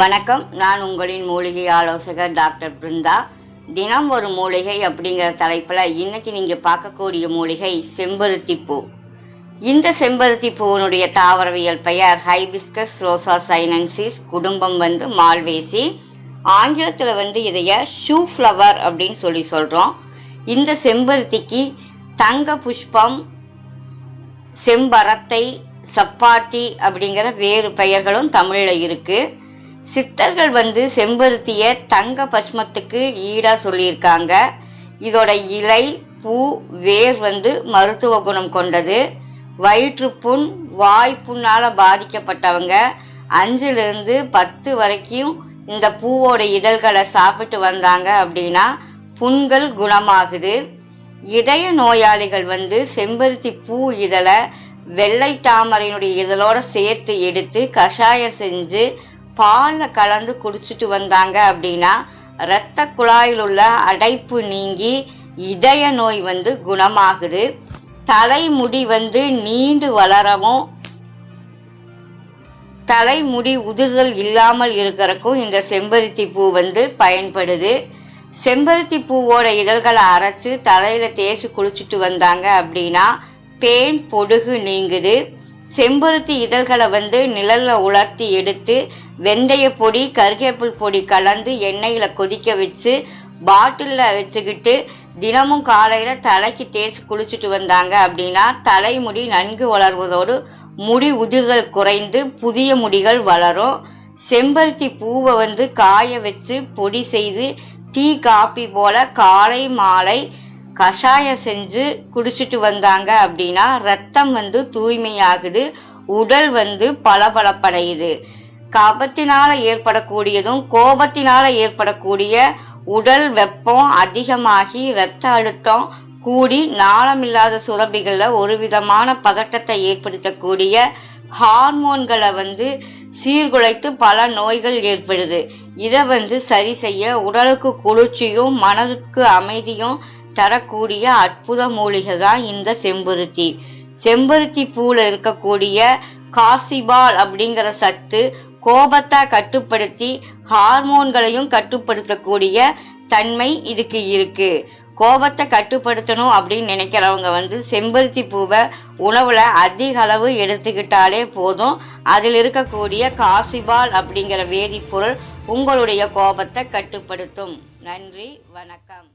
வணக்கம். நான் உங்களின் மூலிகை ஆலோசகர் டாக்டர் பிருந்தா. தினம் ஒரு மூலிகை அப்படிங்கிற தலைப்பில் இன்னைக்கு நீங்கள் பார்க்கக்கூடிய மூலிகை செம்பருத்தி பூ. இந்த செம்பருத்தி பூவினுடைய தாவரவியல் பெயர் ஹைபிஸ்கஸ் ரோசா சைனன்சிஸ் குடும்பம் வந்து மால்வேசி. ஆங்கிலத்தில் வந்து இதைய ஷூ ஃப்ளவர் அப்படின்னு சொல்லி சொல்கிறோம் இந்த செம்பருத்திக்கு தங்க புஷ்பம் செம்பரத்தை சப்பாத்தி அப்படிங்கிற வேறு பெயர்களும் தமிழில் இருக்குது சித்தர்கள் வந்து செம்பருத்திய தங்க பஸ்மத்துக்கு ஈடா சொல்லியிருக்காங்க. இதோட இலை பூ வேர் வந்து மருத்துவ குணம் கொண்டது. வயிற்றுப்புண் வாய்ப்புண்ணால பாதிக்கப்பட்டவங்க. அஞ்சுலேருந்து பத்து வரைக்கும் இந்த பூவோட இதழ்களை சாப்பிட்டு வந்தாங்க அப்படின்னா புண்கள் குணமாகுது. இதய நோயாளிகள் வந்து செம்பருத்தி பூ இதழை வெள்ளை தாமரையினுடைய இதழோட சேர்த்து எடுத்து கஷாயம் செஞ்சு பாலில் கலந்து குடிச்சிட்டு வந்தாங்க அப்படின்னா இரத்த குழாயில் உள்ள அடைப்பு நீங்கி இதய நோய் வந்து குணமாகுது. தலைமுடி வந்து நீண்டு வளரவும் தலைமுடி உதிர்தல் இல்லாமல் இருக்கிறக்கும் இந்த செம்பருத்தி பூ வந்து பயன்படுது. செம்பருத்தி பூவோட இதழ்களை அரைச்சு தலையில தேய்ச்சி குளிச்சுட்டு வந்தாங்க அப்படின்னா பேன் பொடுகு நீங்குது. செம்பருத்தி இதழ்களை வந்து நிழல்ல உலர்த்தி எடுத்து வெந்தய பொடி கருகேப்பில் பொடி கலந்து எண்ணெயில கொதிக்க வச்சு பாட்டிலில் வச்சுக்கிட்டு தினமும் காலையில தலைக்கு தேய்ச்சி குளிச்சுட்டு வந்தாங்க அப்படின்னா தலைமுடி நன்கு வளர்வதோடு முடி உதிர்தல் குறைந்து புதிய முடிகள் வளரும். செம்பருத்தி பூவை வந்து காய வச்சு பொடி செய்து டீ காபி போல காலை மாலை கஷாயம் செஞ்சு குடிச்சிட்டு வந்தாங்க அப்படின்னா ரத்தம் வந்து தூய்மையாகுது உடல் வந்து பளபளப்படையுது. கபத்தினால ஏற்படக்கூடியதும் கோபத்தினால ஏற்படக்கூடிய உடல் வெப்பம் அதிகமாகி இரத்த அழுத்தம் கூடி நாளமில்லாத சுரப்பிகளில் ஒரு விதமான பதட்டத்தை ஏற்படுத்தக்கூடிய ஹார்மோன்களை வந்து சீர்குலைத்து பல நோய்கள் ஏற்படுது. இதை வந்து சரி செய்ய உடலுக்கு குளிர்ச்சியும் மனதுக்கு அமைதியும் தரக்கூடிய அற்புத மூலிகை தான் இந்த செம்பருத்தி. செம்பருத்தி பூவில் இருக்கக்கூடிய காசிபால் அப்படிங்கிற சத்து கோபத்தை கட்டுப்படுத்தி ஹார்மோன்களையும் கட்டுப்படுத்தக்கூடிய தன்மை இதுக்கு இருக்கு. கோபத்தை கட்டுப்படுத்தணும் அப்படின்னு நினைக்கிறவங்க வந்து செம்பருத்தி பூவை உணவுல அதிக அளவு எடுத்துக்கிட்டாலே போதும். அதில் இருக்கக்கூடிய காசிபால் அப்படிங்கிற வேதிப்பொருள் உங்களுடைய கோபத்தை கட்டுப்படுத்தும். நன்றி வணக்கம்.